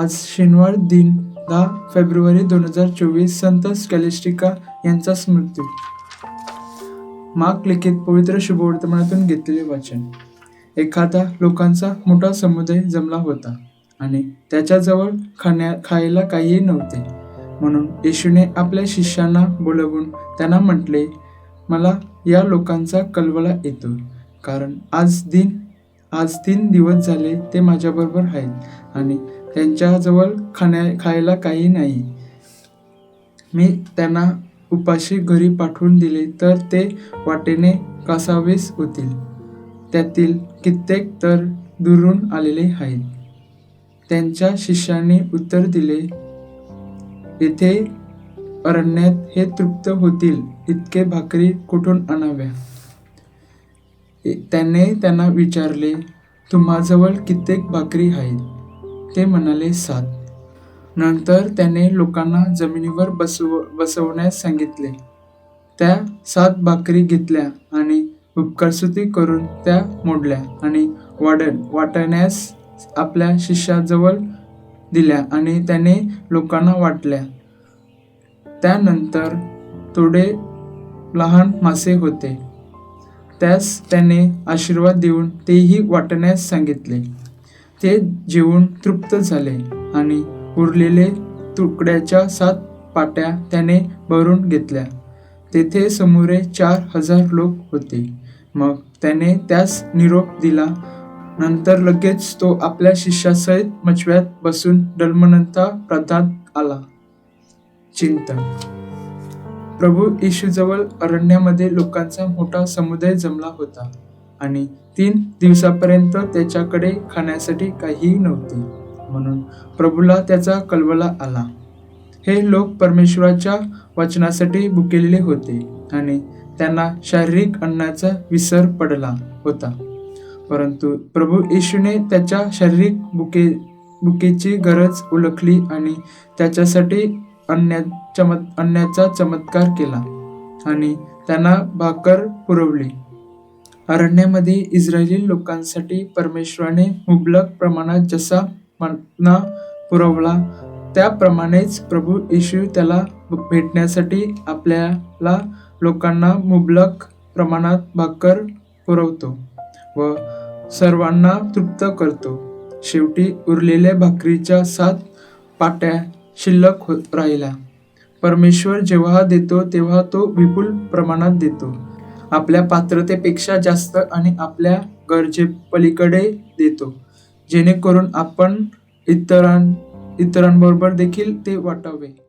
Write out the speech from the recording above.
आज शनिवार दिन दहा फेब्रुवारी दोन हजार चोवीस संत स्कॅलिस्टिका यांचा स्मृती. माग लिखित पवित्र शुभवर्तमानातून घेतलेले वाचन. एखादा लोकांचा मोठा समुदाय जमला होता आणि त्याच्याजवळ खाण्या खायला काहीही नव्हते. म्हणून येशूने आपल्या शिष्यांना बोलवून त्यांना म्हटले मला या लोकांचा कलवला येतो कारण आज दिन आज तीन दिवस झाले ते माझ्याबरोबर आहेत आणि त्यांच्याजवळ खाण्या खायला काही नाही. मी त्यांना उपाशी घरी पाठवून दिले तर ते वाटेने कासावीस होतील. त्यातील कित्येक तर दुरून आलेले आहेत. त्यांच्या शिष्याने उत्तर दिले येथे अरण्यात हे तृप्त होतील. इतके भाकरी कुठून आणाव्या? त्याने त्यांना विचारले तुम्हाजवळ कित्येक भाकरी आहेत? ते म्हणाले सात. नंतर त्याने लोकांना जमिनीवर बसव बसवण्यास सांगितले. त्या सात भाकरी घेतल्या आणि उपकारस्तुती करून त्या मोडल्या आणि वाढण वाटण्यास आपल्या शिष्याजवळ दिल्या आणि त्याने लोकांना वाटल्या. त्यानंतर थोडे लहान मासे होते. त्यास त्याने आशीर्वाद देऊन तेही वाटण्यास सांगितले. ते जेवून तृप्त झाले आणि उरलेले तुकड्याच्या सात पाट्या त्याने भरून घेतल्या. तेथे समोरे चार हजार लोक होते. मग त्याने त्यास निरोप दिला. नंतर लगेच तो आपल्या शिष्यासहित मचव्यात बसून डलमनंता प्रतात आला. चिंतन प्रभू येशूजवळ अरण्यामध्ये लोकांचा मोठा समुदाय जमला होता आणि तीन दिवसापर्यंत त्याच्याकडे खाण्यासाठी काहीही नव्हते. म्हणून प्रभूला त्याचा कलवला आला. हे लोक परमेश्वराच्या वचनासाठी भुकेलेले होते आणि त्यांना शारीरिक अन्नाचा विसर पडला होता. परंतु प्रभू येशूने त्याच्या शारीरिक भुके भुकेची गरज ओळखली आणि त्याच्यासाठी अन्या चमत् अन्याचा चमत्कार केला आणि त्यांना भाकर पुरवली. अरण्यामध्ये इस्रायली लोकांसाठी परमेश्वराने मुबलक प्रमाणात जसा मन्ना पुरवला त्याप्रमाणेच प्रभू येशू त्याला भेटण्यासाठी आपल्याला लोकांना मुबलक प्रमाणात भाकर पुरवतो व सर्वांना तृप्त करतो. शेवटी उरलेल्या भाकरीच्या सात पाट्या शिल्लक होत राहिला. परमेश्वर जेव्हा देतो तेव्हा तो विपुल प्रमाणात देतो. आपल्या पात्रतेपेक्षा जास्त आणि आपल्या गरजेपलीकडे देतो. जेणेकरून आपण इतरां इतरांबरोबर देखील ते वाटावे.